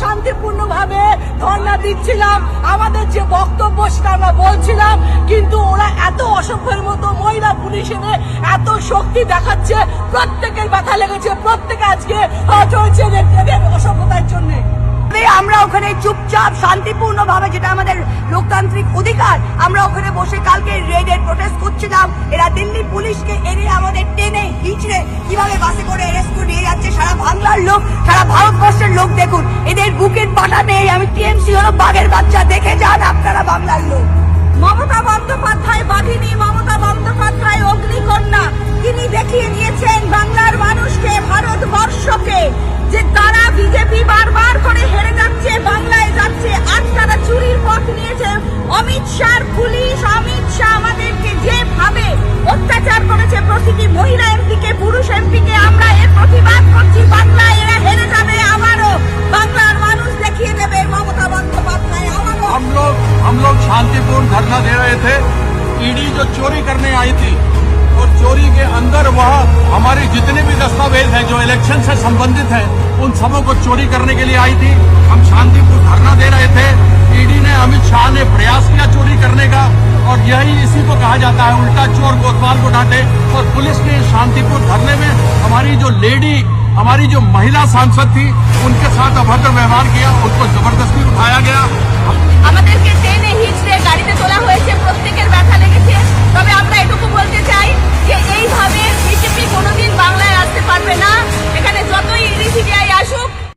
শান্তিপূর্ণভাবে ধর্ণা দিচ্ছিলাম। আমাদের যে বক্তব্য সেটা আমরা বলছিলাম, কিন্তু ওরা এত অসভ্যের মতো মহিলা পুলিশ এনে এত শক্তি দেখাচ্ছে, প্রত্যেকের ব্যথা লেগেছে, প্রত্যেকে আজকে এদের অসভ্যতার জন্য। আমরা ওখানে চুপচাপ শান্তিপূর্ণ ভাবে যেটা আমাদের লোকতান্ত্রিক অধিকার, আমরা ওখানে বসে কালকে রেডের প্রোটেস্ট করছিলাম। এরা দিল্লি পুলিশকে এনে আমাদের টেনে হিচড়ে কীভাবে বাসে করে অ্যারেস্ট করে নিয়ে যাচ্ছে, সারা বাংলার লোক, সারা ভারতবর্ষের লোক দেখুন। এদের বুকের পাটা নেই। আমি টিএমসি হলো বাঘের বাচ্চা। দেখে যান আপনারা বাংলার लोग शांतिपूर्ण धरना दे रहे थे। ईडी जो चोरी करने आई थी, और चोरी के अंदर वह हमारे जितने भी दस्तावेज़ हैं, जो इलेक्शन से संबंधित हैं, उन सबों को चोरी करने के लिए आई थी। हम शांतिपूर्ण धरना दे रहे थे। ईडी ने अमित शाह ने प्रयास किया चोरी करने का, और यही इसी को कहा जाता है, उल्टा चोर कोतवाल को डांटे। और पुलिस ने शांतिपूर्ण धरने में हमारी जो लेडी, हमारी जो महिला सांसद थी, उनके साथ अभद्र व्यवहार किया उनको ज़बरदस्ती उठाया गया।